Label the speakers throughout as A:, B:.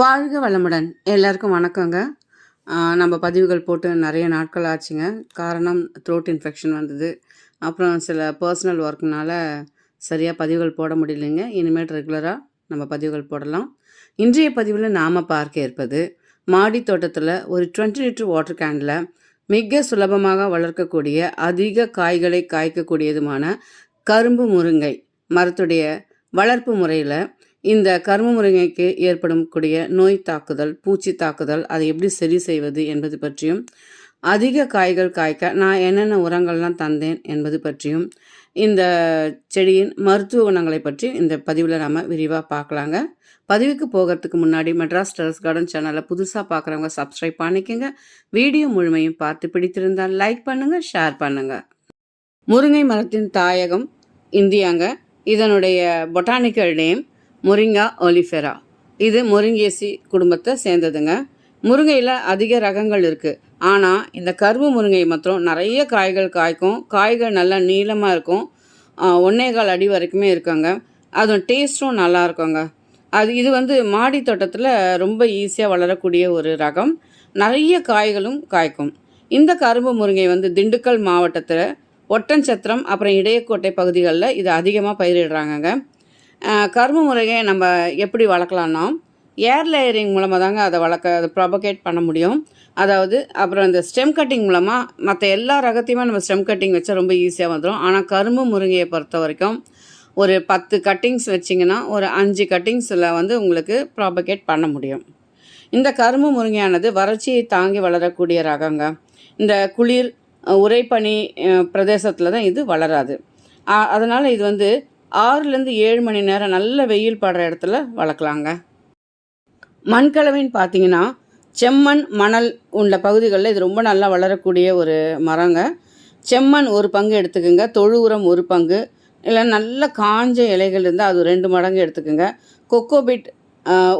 A: வாழ்க வளமுடன். எல்லாருக்கும் வணக்கங்க. நம்ம பதிவுகள் போட்டு நிறைய நாட்கள் ஆச்சுங்க. காரணம் த்ரோட் இன்ஃபெக்ஷன் வந்தது. அப்புறம் சில பர்சனல் ஒர்க்னால சரியாக பதிவுகள் போட முடியலைங்க. இனிமேல் ரெகுலராக நம்ம பதிவுகள் போடலாம். இன்றைய பதிவில் நாம் பார்க்க இருப்பது மாடி தோட்டத்தில் ஒரு 20 லிட்டர் வாட்டர் கேனில் மிக சுலபமாக வளர்க்கக்கூடிய அதிக காய்களை காய்க்கக்கூடியதுமான கரும்பு முருங்கை மரத்துடைய வளர்ப்பு முறையில் இந்த கரும முருங்கைக்கு ஏற்படும் கூடிய நோய் தாக்குதல் பூச்சி தாக்குதல் அதை எப்படி சரி செய்வது என்பது பற்றியும் அதிக காய்கள் காய்க்க நான் என்னென்ன உரங்கள்லாம் தந்தேன் என்பது பற்றியும் இந்த செடியின் மருத்துவ குணங்களை பற்றி இந்த பதிவில் நாம் விரிவாக பார்க்கலாங்க. பதிவுக்கு போகிறதுக்கு முன்னாடி மெட்ராஸ் டெரஸ் கார்டன் சேனலை புதுசாக பார்க்குறவங்க சப்ஸ்கிரைப் பண்ணிக்கோங்க. வீடியோ முழுமையும் பார்த்து பிடித்திருந்தால் லைக் பண்ணுங்கள் ஷேர் பண்ணுங்கள் முருங்கை மரத்தின் தாயகம் இந்தியாங்க. இதனுடைய பொட்டானிக்கல் நேம் முருங்கா ஒலிஃபெரா. இது முருங்கேசி குடும்பத்தை சேர்ந்ததுங்க. முருங்கையில் அதிக ரகங்கள் இருக்குது ஆனால் இந்த கரும்பு முருங்கை மாத்திரம் நிறைய காய்கள் காய்க்கும். காய்கள் நல்லா நீளமாக இருக்கும். ஒன்றே கால் அடி வரைக்குமே இருக்குங்க. அதுவும் டேஸ்ட்டும் நல்லா இருக்குங்க. அது இது வந்து மாடி தோட்டத்தில் ரொம்ப ஈஸியாக வளரக்கூடிய ஒரு ரகம். நிறைய காய்களும் காய்க்கும். இந்த கரும்பு முருங்கை வந்து திண்டுக்கல் மாவட்டத்தில் ஒட்டன்சத்திரம் அப்புறம் இடையக்கோட்டை பகுதிகளில் இது அதிகமாக பயிரிடுறாங்கங்க. கரும்பு முருங்கையை நம்ம எப்படி வளர்க்கலான்னா ஏர் லேயரிங் மூலமாக தாங்க அதை வளர்க்க அதை ப்ரொபகேட் பண்ண முடியும். அதாவது அப்புறம் இந்த ஸ்டெம் கட்டிங் மூலமாக மற்ற எல்லா ரகத்தையுமே நம்ம ஸ்டெம் கட்டிங் வச்சா ரொம்ப ஈஸியாக வந்துடும் ஆனால் கரும்பு முருங்கையை பொறுத்த வரைக்கும் ஒரு பத்து கட்டிங்ஸ் வச்சிங்கன்னா ஒரு அஞ்சு கட்டிங்ஸில் வந்து உங்களுக்கு ப்ராபகேட் பண்ண முடியும். இந்த கரும்பு முருங்கையானது வறட்சியை தாங்கி வளரக்கூடிய ரகங்க. இந்த குளிர் உரைப்பனி பிரதேசத்தில் தான் இது வளராது. அதனால் இது வந்து ஆறுலேருந்து ஏழு மணி நேரம் நல்ல வெயில் படுற இடத்துல வளர்க்கலாங்க. மண்கலவைன்னு பார்த்தீங்கன்னா செம்மண் மணல் உள்ள பகுதிகளில் இது ரொம்ப நல்லா வளரக்கூடிய ஒரு மரங்க. செம்மண் ஒரு பங்கு எடுத்துக்கோங்க தொழு உரம் ஒரு பங்கு. இல்லை நல்ல காஞ்ச இலைகள் இருந்தால் அது ரெண்டு மடங்கு எடுத்துக்கோங்க. கொக்கோபிட்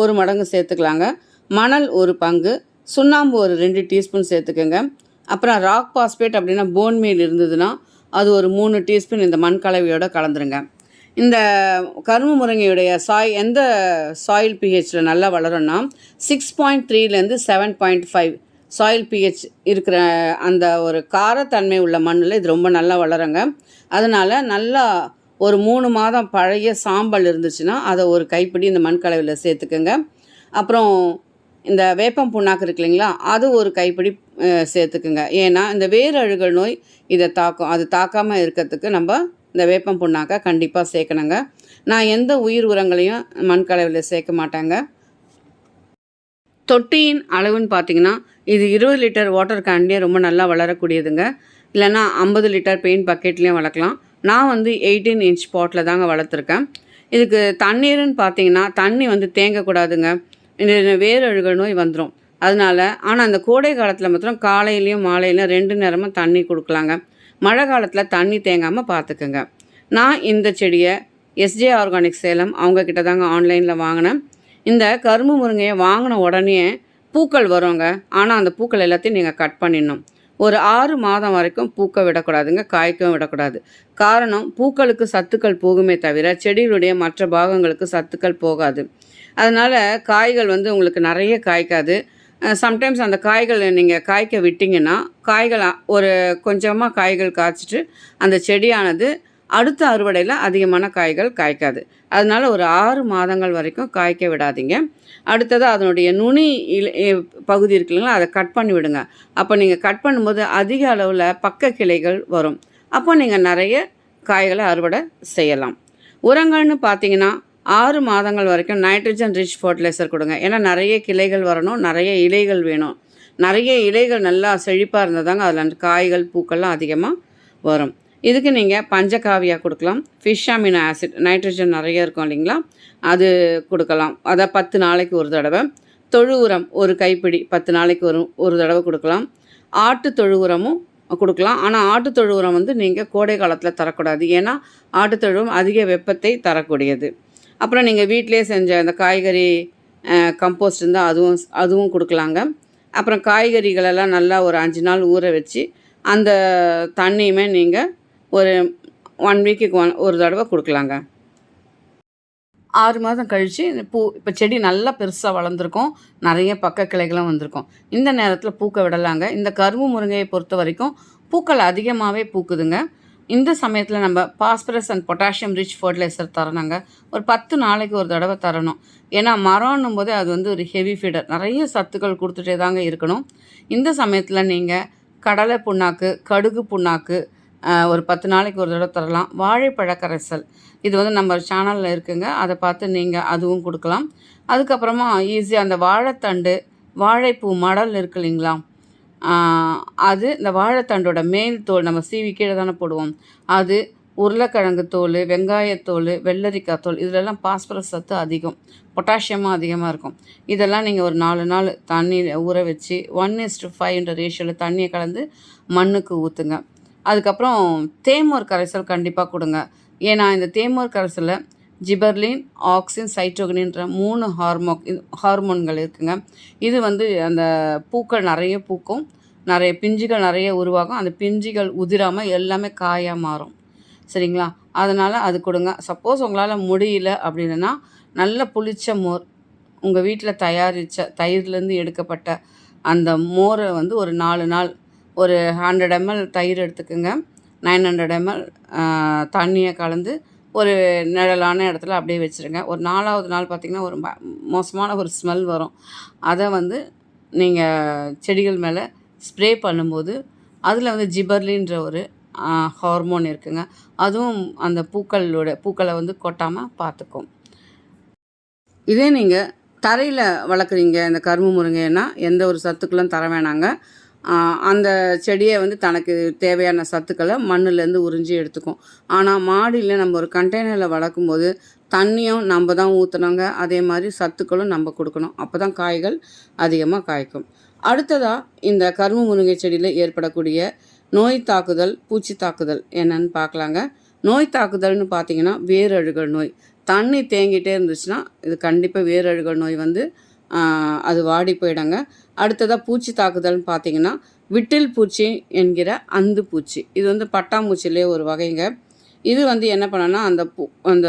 A: ஒரு மடங்கு சேர்த்துக்கலாங்க. மணல் ஒரு பங்கு சுண்ணாம்பு ஒரு ரெண்டு டீஸ்பூன் சேர்த்துக்கோங்க. அப்புறம் ராக் பாஸ்பேட் அப்படின்னா போன் மீல் இருந்ததுன்னா அது ஒரு மூணு டீஸ்பூன் இந்த மண் கலவையோடு கலந்துருங்க. இந்த கரும்பு முருங்கையுடைய சாய் எந்த சாயில் பிஹெச்சில் நல்லா வளரும்னா six point த்ரீலேருந்து seven point five soil pH இருக்கிற அந்த ஒரு காரத்தன்மை உள்ள மண்ணில் இது ரொம்ப நல்லா வளருங்க. அதனால் நல்லா ஒரு மூணு மாதம் பழைய சாம்பல் இருந்துச்சுன்னா அதை ஒரு கைப்பிடி இந்த மண் கலவையில் சேர்த்துக்கோங்க. அப்புறம் இந்த வேப்பம் புண்ணாக்கு இருக்கு இல்லைங்களா அது ஒரு கைப்பிடி சேர்த்துக்குங்க. ஏன்னா இந்த வேர் அழுகல் நோய் இதை தாக்கும் அது தாக்காமல் இருக்கிறதுக்கு நம்ம இந்த வேப்பம் புண்ணாக்கை கண்டிப்பாக சேர்க்கணுங்க. நான் எந்த உயிர் உரங்களையும் மண் கலவையில் சேர்க்க மாட்டேங்க. தொட்டியின் அளவுன்னு பார்த்தீங்கன்னா இது இருபது லிட்டர் வாட்டர் கேன்லேயே ரொம்ப நல்லா வளரக்கூடியதுங்க. இல்லைன்னா ஐம்பது லிட்டர் பெயிண்ட் பக்கெட்லேயும் வளர்க்கலாம். நான் வந்து எயிட்டீன் இன்ச் பாட்டில் தாங்க வளர்த்துருக்கேன். இதுக்கு தண்ணீர்னு பார்த்தீங்கன்னா தண்ணி வந்து தேங்கக்கூடாதுங்க. வேரழுக நோய் வந்துடும் அதனால ஆனால் அந்த கோடை காலத்தில் மாத்திரம் காலையிலையும் மாலையிலையும் ரெண்டு நேரமும் தண்ணி கொடுக்கலாங்க. மழை காலத்தில் தண்ணி தேங்காமல் பார்த்துக்குங்க நான் இந்த செடியை எஸ்ஜே ஆர்கானிக் சேலம் அவங்கக்கிட்ட தாங்க ஆன்லைனில் வாங்கினேன். இந்த கரும்பு முருங்கையை வாங்கின உடனே பூக்கள் வருங்க. ஆனால் அந்த பூக்கள் எல்லாத்தையும் நீங்கள் கட் பண்ணிடணும். ஒரு ஆறு மாதம் வரைக்கும் பூக்க விடக்கூடாதுங்க காய்க்கவும் விடக்கூடாது. காரணம் பூக்களுக்கு சத்துக்கள் போகுமே தவிர செடிகளுடைய மற்ற பாகங்களுக்கு சத்துக்கள் போகாது. அதனால் காய்கள் வந்து உங்களுக்கு நிறைய காய்க்காது. சம்டைம்ஸ் அந்த காய்களை நீங்கள் காய்க்க விட்டிங்கன்னா காய்கள் ஒரு கொஞ்சமாக காய்கள் காய்ச்சிட்டு அந்த செடியானது அடுத்த அறுவடையில் அதிகமான காய்கள் காய்க்காது. அதனால ஒரு ஆறு மாதங்கள் வரைக்கும் காய்க்க விடாதீங்க. அடுத்தது அதனுடைய நுனி இல பகுதி இருக்கு இல்லைங்களா அதை கட் பண்ணி விடுங்க. அப்போ நீங்கள் கட் பண்ணும்போது அதிக அளவில் பக்க கிளைகள் வரும். அப்போ நீங்கள் நிறைய காய்களை அறுவடை செய்யலாம். உரங்கள்னு பார்த்தீங்கன்னா ஆறு மாதங்கள் வரைக்கும் நைட்ரஜன் ரிச் ஃபர்டிலைசர் கொடுங்க. ஏன்னா நிறைய கிளைகள் வரணும் நிறைய இலைகள் வேணும். நிறைய இலைகள் நல்லா செழிப்பாக இருந்தால் தாங்க அதில் காய்கள் பூக்கள்லாம் அதிகமாக வரும். இதுக்கு நீங்கள் பஞ்சகாவியா கொடுக்கலாம். ஃபிஷ் அமினோ ஆசிட் நைட்ரஜன் நிறைய இருக்கும் இல்லைங்களா? அது கொடுக்கலாம். அதை பத்து நாளைக்கு ஒரு தடவை. தொழு உரம் ஒரு கைப்பிடி பத்து நாளைக்கு ஒரு ஒரு தடவை கொடுக்கலாம். ஆட்டு தொழு உரமும் கொடுக்கலாம். ஆனால் ஆட்டு தொழு உரம் வந்து நீங்கள் கோடை காலத்தில் தரக்கூடாது. ஏன்னா ஆட்டு தொழு அதிக வெப்பத்தை தரக்கூடியது. அப்புறம் நீங்கள் வீட்டிலே செஞ்ச அந்த காய்கறி கம்போஸ்ட் இருந்தால் அதுவும் அதுவும் கொடுக்கலாங்க. அப்புறம் காய்கறிகளெல்லாம் நல்லா ஒரு அஞ்சு நாள் ஊற வச்சு அந்த தண்ணியுமே நீங்கள் ஒரு ஒன் வீக்குக்கு ஒன் ஒரு தடவை கொடுக்கலாங்க. ஆறு மாதம் கழித்து பூ இப்போ செடி நல்லா பெருசாக வளர்ந்துருக்கும். நிறைய பக்க கிளைகளும் வந்திருக்கும். இந்த நேரத்தில் பூக்க விடலாங்க. இந்த கரும்பு முருங்கையை பொறுத்த வரைக்கும் பூக்கள் அதிகமாகவே பூக்குதுங்க. இந்த சமயத்தில் நம்ம phosphorus and potassium rich fertiliser தரணுங்க. ஒரு பத்து நாளைக்கு ஒரு தடவை தரணும். ஏன்னா மரம்னும் போதே அது வந்து ஒரு ஹெவி ஃபீடர் நிறைய சத்துக்கள் கொடுத்துட்டே தாங்க இருக்கணும். இந்த சமயத்தில் நீங்கள் கடலை புண்ணாக்கு கடுகு புண்ணாக்கு ஒரு பத்து நாளைக்கு ஒரு தடவை தரலாம். வாழைப்பழ கரைசல் இது வந்து நம்ம சேனலில் இருக்குங்க. அதை பார்த்து நீங்கள் அதுவும் கொடுக்கலாம். அதுக்கப்புறமா ஈஸியாக அந்த வாழைத்தண்டு வாழைப்பூ மடல் இருக்கு இல்லைங்களா? அது இந்த வாழைத்தண்டோட மேல் தோல் நம்ம சீவி கீழே தானே போடுவோம். அது உருளைக்கிழங்கு தோல் வெங்காயத்தோல் வெள்ளரிக்காய் தோல் இதிலெல்லாம் பாஸ்பரஸ் சத்து அதிகம். பொட்டாசியமும் அதிகமாக இருக்கும். இதெல்லாம் நீங்கள் ஒரு நாலு நாள் தண்ணியில் ஊற வச்சு ஒன் இஸ்டு ஃபைவ்ன்ற ரேஷியோவில் தண்ணியை கலந்து மண்ணுக்கு ஊற்றுங்க அதுக்கப்புறம் தேமோர் கரைசல் கண்டிப்பாக கொடுங்க. ஏன்னா இந்த தேமோர் கரைசலை ஜிபர்லின் ஆக்சின் சைட்டோகனின்ற மூணு ஹார்மோ ஹார்மோன்கள் இருக்குங்க. இது வந்து அந்த பூக்கள் நிறைய பூக்கும் நிறைய பிஞ்சுகள் நிறைய உருவாகும். அந்த பிஞ்சுகள் உதிராமல் எல்லாமே காயாக மாறும். சரிங்களா? அதனால் அது கொடுங்க. சப்போஸ் உங்களால் முடியல அப்படின்னா நல்ல புளிச்ச மோர் உங்கள் வீட்டில் தயாரித்த தயிர்லேருந்து எடுக்கப்பட்ட அந்த மோரை வந்து ஒரு நாலு நாள் ஒரு ஹண்ட்ரட் எம்எல் தயிர் எடுத்துக்கோங்க. நைன் ஹண்ட்ரட் எம்எல் தண்ணியை கலந்து ஒரு நிழலான இடத்துல அப்படியே வச்சுருங்க. ஒரு நாலாவது நாள் பார்த்திங்கன்னா ஒரு ம- மோசமான ஒரு ஸ்மெல் வரும். அதை வந்து நீங்கள் செடிகள் மேலே ஸ்ப்ரே பண்ணும்போது அதில் வந்து ஜிபர்லின்ற ஒரு ஹார்மோன் இருக்குங்க. அதுவும் அந்த பூக்களோட பூக்களை வந்து கொட்டாமல் பார்த்துக்கும். இதே நீங்கள் தரையில் வளர்க்குறீங்க இந்த கரும்பு முருங்கைன்னா எந்த ஒரு சத்துக்களும் தர வேணாங்க. அந்த செடியை வந்து தனக்கு தேவையான சத்துக்களை மண்ணுலேருந்து உறிஞ்சி எடுத்துக்கும். ஆனால் மாடியில் நம்ம ஒரு கண்டெய்னரில் வளர்க்கும்போது தண்ணியும் நம்ம தான் ஊற்றணுங்க அதே மாதிரி சத்துக்களும் நம்ம கொடுக்கணும். அப்போ தான் காய்கள் அதிகமாக காய்க்கும். அடுத்ததாக இந்த கரும்பு முருங்கை செடியில் ஏற்படக்கூடிய நோய் தாக்குதல் பூச்சி தாக்குதல் என்னன்னு பார்க்கலாங்க. நோய் தாக்குதல்னு பார்த்தீங்கன்னா வேரழுகல் நோய். தண்ணி தேங்கிட்டே இருந்துச்சுன்னா இது கண்டிப்பாக வேரழுகல் நோய் வந்து அது வாடி போயிடுங்க. அடுத்ததாக பூச்சி தாக்குதல்னு பார்த்தீங்கன்னா விட்டில் பூச்சி என்கிற அந்து பூச்சி. இது வந்து பட்டாம்பூச்சிலே ஒரு வகைங்க. இது வந்து என்ன பண்ணனா அந்த பூ அந்த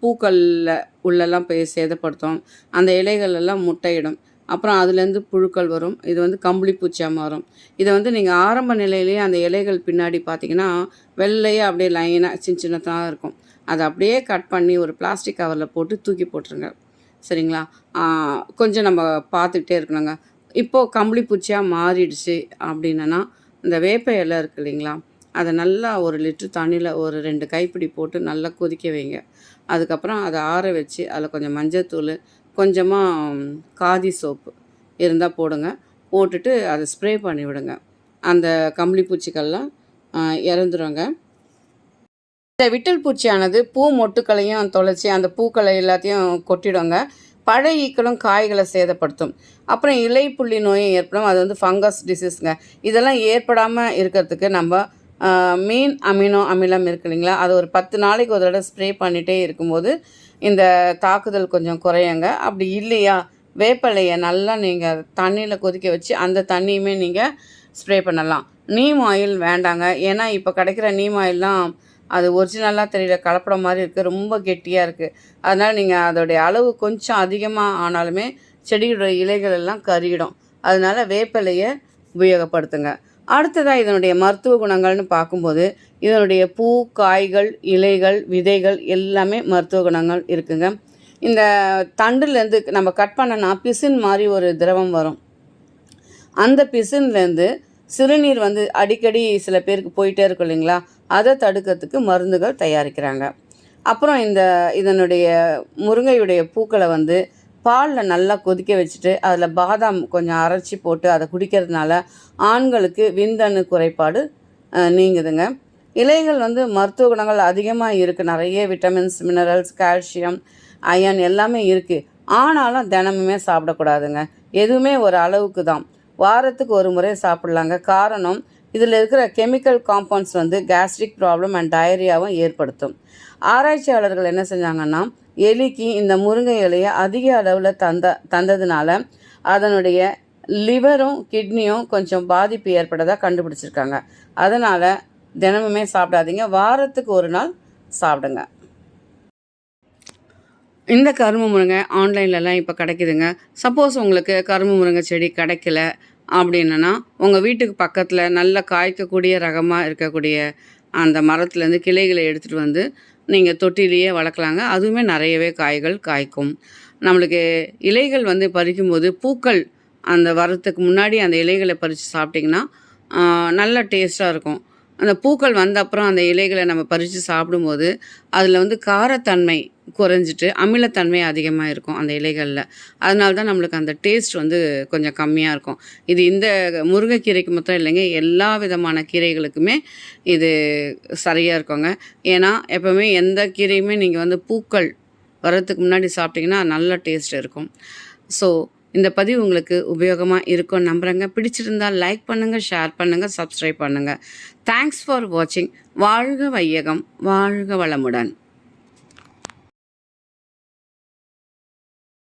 A: பூக்களில் உள்ளெல்லாம் போய் சேதப்படுத்தும். அந்த இலைகள் எல்லாம் முட்டையிடும். அப்புறம் அதுலேருந்து புழுக்கள் வரும். இது வந்து கம்பளி பூச்சியாக மாறும். இதை வந்து நீங்கள் ஆரம்ப நிலையிலேயே அந்த இலைகள் பின்னாடி பார்த்தீங்கன்னா வெள்ளையே அப்படியே லைனாக சின்ன சின்னதாக இருக்கும். அதை அப்படியே கட் பண்ணி ஒரு பிளாஸ்டிக் கவரில் போட்டு தூக்கி போட்டுருங்க. சரிங்களா? கொஞ்சம் நம்ம பார்த்துக்கிட்டே இருக்கணுங்க. இப்போது கம்பளி பூச்சியாக மாறிடுச்சு அப்படின்னா இந்த வேப்ப இலை இருக்கு இல்லைங்களா? அதை நல்லா ஒரு லிட்டர் தண்ணியில் ஒரு ரெண்டு கைப்பிடி போட்டு நல்லா கொதிக்க வைங்க. அதுக்கப்புறம் அதை ஆற வச்சு அதில் கொஞ்சம் மஞ்சத்தூள் கொஞ்சமாக காதி சோப்பு இருந்தால் போடுங்க. போட்டுட்டு அதை ஸ்ப்ரே பண்ணி விடுங்க. அந்த கம்பளி பூச்சிகள்லாம் இறந்துருங்க. இந்த விட்டல் பூச்சியானது பூ மொட்டுக்களையும் தொலைச்சி அந்த பூக்களை எல்லாத்தையும் கொட்டிடுங்க. பழ ஈக்களும் காய்களை சேதப்படுத்தும். அப்புறம் இலை புள்ளி நோயும் ஏற்படும். அது வந்து ஃபங்கஸ் டிசீஸ்ங்க. இதெல்லாம் ஏற்படாமல் இருக்கிறதுக்கு நம்ம மீன் அமினோ அமிலம் இருக்கு இல்லைங்களா? அது ஒரு பத்து நாளைக்கு ஒரு தடவை ஸ்ப்ரே பண்ணிகிட்டே இருக்கும்போது இந்த தாக்குதல் கொஞ்சம் குறையுங்க. அப்படி இல்லையா? வேப்பிலையை நல்லா நீங்கள் தண்ணியில் கொதிக்க வச்சு அந்த தண்ணியுமே நீங்கள் ஸ்ப்ரே பண்ணலாம். நீம் ஆயில் வேண்டாங்க. ஏன்னா இப்போ கிடைக்கிற நீம் ஆயில்லாம் அது ஒரிஜினலாக தெரியல கலப்படம் மாதிரி இருக்குது ரொம்ப கெட்டியாக இருக்குது அதனால் நீங்கள் அதோடைய அளவு கொஞ்சம் அதிகமாக ஆனாலுமே செடியோட இலைகள் எல்லாம் கருகிடும். அதனால் வேப்பிலையை உபயோகப்படுத்துங்க. அடுத்ததாக இதனுடைய மருத்துவ குணங்கள்னு பார்க்கும்போது இதனுடைய பூ காய்கள் இலைகள் விதைகள் எல்லாமே மருத்துவ குணங்கள் இருக்குங்க. இந்த தண்டுலேருந்து நம்ம கட் பண்ணனா பிசின் மாதிரி ஒரு திரவம் வரும். அந்த பிசின்லேருந்து சிறுநீர் வந்து அடிக்கடி சில பேருக்கு போயிட்டே இருக்கும் இல்லைங்களா? அதை தடுக்கிறதுக்கு மருந்துகள் தயாரிக்கிறாங்க. அப்புறம் இந்த இதனுடைய முருங்கையுடைய பூக்களை வந்து பாலில் நல்லா கொதிக்க வச்சுட்டு அதில் பாதாம் கொஞ்சம் அரைச்சி போட்டு அதை குடிக்கிறதுனால ஆண்களுக்கு விந்தணு குறைபாடு நீங்குதுங்க. இலைகள் வந்து மருத்துவ குணங்கள் அதிகமாக இருக்குது நிறைய விட்டமின்ஸ் மினரல்ஸ் கால்சியம் அயன் எல்லாமே இருக்குது ஆனாலும் தினமுமே சாப்பிடக்கூடாதுங்க. எதுவுமே ஒரு அளவுக்கு தான். வாரத்துக்கு ஒரு முறை சாப்பிட்லாங்க. காரணம் இதில் இருக்கிற கெமிக்கல் காம்பவுண்ட்ஸ் வந்து கேஸ்ட்ரிக் ப்ராப்ளம் அண்ட் டயரியாவும் ஏற்படுத்தும். ஆராய்ச்சியாளர்கள் என்ன செஞ்சாங்கன்னா எலிக்கு இந்த முருங்கை இலையை அதிக அளவில் தந்த தந்ததுனால அதனுடைய லிவரும் கிட்னியும் கொஞ்சம் பாதிப்பு ஏற்பட்டதாக கண்டுபிடிச்சிருக்காங்க. அதனால் தினமுமே சாப்பிடாதீங்க. வாரத்துக்கு ஒரு நாள் சாப்பிடுங்க. இந்த கரும்பு முருங்கை ஆன்லைன்லலாம் இப்போ கிடைக்குதுங்க. சப்போஸ் உங்களுக்கு கரும்பு முருங்கை செடி கிடைக்கல அப்படின்னா உங்கள் வீட்டுக்கு பக்கத்தில் நல்ல காய்க்கக்கூடிய ரகமாக இருக்கக்கூடிய அந்த மரத்துலேருந்து கிளைகளை எடுத்துகிட்டு வந்து நீங்கள் தொட்டிலேயே வளர்க்கலாங்க. அதுவுமே நிறையவே காய்கள் காய்க்கும். நம்மளுக்கு இலைகள் வந்து பறிக்கும்போது பூக்கள் அந்த வரத்துக்கு முன்னாடி அந்த இலைகளை பறித்து சாப்பிட்டிங்கன்னா நல்ல டேஸ்ட்டாக இருக்கும். அந்த பூக்கள் வந்த அப்புறம் அந்த இலைகளை நம்ம பறித்து சாப்பிடும்போது அதில் வந்து காரத்தன்மை குறைஞ்சிட்டு அமிலத்தன்மை அதிகமாக இருக்கும் அந்த இலைகளில். அதனால தான் நம்மளுக்கு அந்த டேஸ்ட் வந்து கொஞ்சம் கம்மியாக இருக்கும். இது இந்த முருங்கைக்கீரைக்கு மட்டும் இல்லைங்க எல்லா விதமான கீரைகளுக்குமே இது சரியாக இருக்குங்க. ஏன்னா எப்போவுமே எந்த கீரையுமே நீங்கள் வந்து பூக்கள் வர்றதுக்கு முன்னாடி சாப்பிட்டிங்கன்னா நல்ல டேஸ்ட் இருக்கும். ஸோ இந்த பதிவு உங்களுக்கு உபயோகமாக இருக்கும் நம்புகிறேங்க பிடிச்சிருந்தால் லைக் பண்ணுங்கள் ஷேர் பண்ணுங்கள் சப்ஸ்கிரைப் பண்ணுங்கள் தேங்க்ஸ் ஃபார் வாட்சிங் வாழ்க வையகம் வாழ்க வளமுடன்.